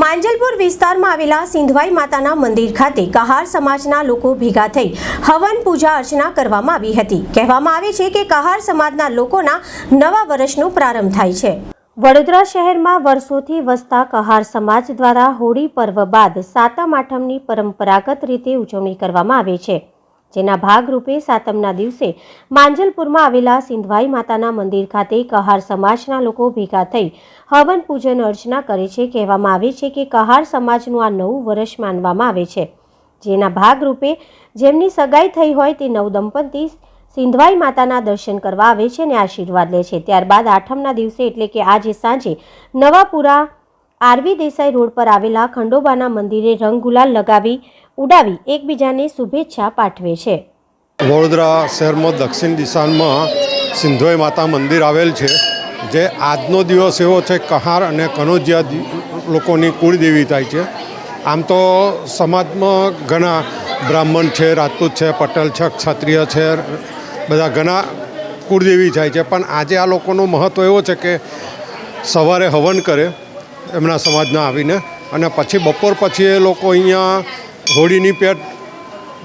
માંજલપુર વિસ્તારમાં આવેલા સિંધવાઈ માતાના મંદિર ખાતે કહાર સમાજના લોકો ભેગા થઈ હવન પૂજા અર્ચના કરવામાં આવી હતી. કહેવામાં આવે છે કે કહાર સમાજના લોકોના નવા વર્ષનો પ્રારંભ થાય છે. વડોદરા શહેરમાં વર્ષોથી વસતા કહાર સમાજ દ્વારા હોળી પર્વ બાદ સાતમ આઠમની પરંપરાગત રીતે ઉજવણી કરવામાં આવે છે. જેના ભાગરૂપે સાતમના દિવસે માંજલપુરમાં આવેલા સિંધવાઈ માતાના મંદિર ખાતે કહાર સમાજના લોકો ભેગા થઈ હવન પૂજન અર્ચના કરે છે. કહેવામાં આવે છે કે કહાર સમાજનું આ નવું વર્ષ માનવામાં આવે છે. જેના ભાગરૂપે જેમની સગાઈ થઈ હોય તે નવ દંપતી સિંધવાઈ માતાના દર્શન કરવા આવે છે અને આશીર્વાદ લે છે. ત્યારબાદ આઠમના દિવસે એટલે કે આજે સાંજે નવાપુરા આરવી દેસાઈ રોડ પર આવેલા ખંડોબાના મંદિરે રંગ ગુલાલ લગાવી, ઉડાવી એકબીજાને શુભેચ્છા પાઠવે છે. વડોદરા શહેરમાં દક્ષિણ દિશામાં સિંધોઈ માતા મંદિર આવેલ છે, જે આજનો દિવસ એવો છે, કહાર અને કનોજિયા લોકોની કુળદેવી થાય છે. આમ તો સમાજમાં ઘણા બ્રાહ્મણ છે, રાજપૂત છે, પટેલ છે, ક્ષત્રિય છે, બધા ઘણા કુળદેવી થાય છે. પણ આજે આ લોકોનું મહત્ત્વ એવો છે કે સવારે હવન કરે એમના સમાજના આવીને અને પછી બપોર પછી એ લોકો અહીંયા હોળીની પેટ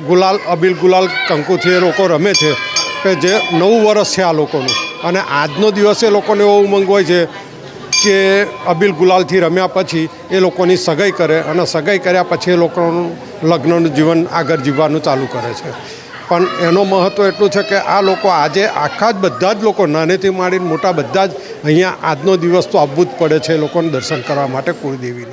ગુલાલ, અબીલ ગુલાલ કંકુથી એ લોકો રમે છે કે જે નવું વર્ષ છે આ લોકોનું. અને આજનો દિવસ એ લોકોને એવો ઉમંગ હોય છે કે અબીલ ગુલાલથી રમ્યા પછી એ લોકોની સગાઈ કરે અને સગાઈ કર્યા પછી એ લોકોનું લગ્નનું જીવન આગળ જીવવાનું ચાલુ કરે છે. પણ એનો મહત્ત્વ એટલું છે કે આ લોકો આજે આખા જ બધા જ લોકો નાનેથી માંડીને મોટા બધા જ અહીંયા આજનો દિવસ તો આવવું જ પડે છે લોકોને દર્શન કરવા માટે કુળદેવીનું.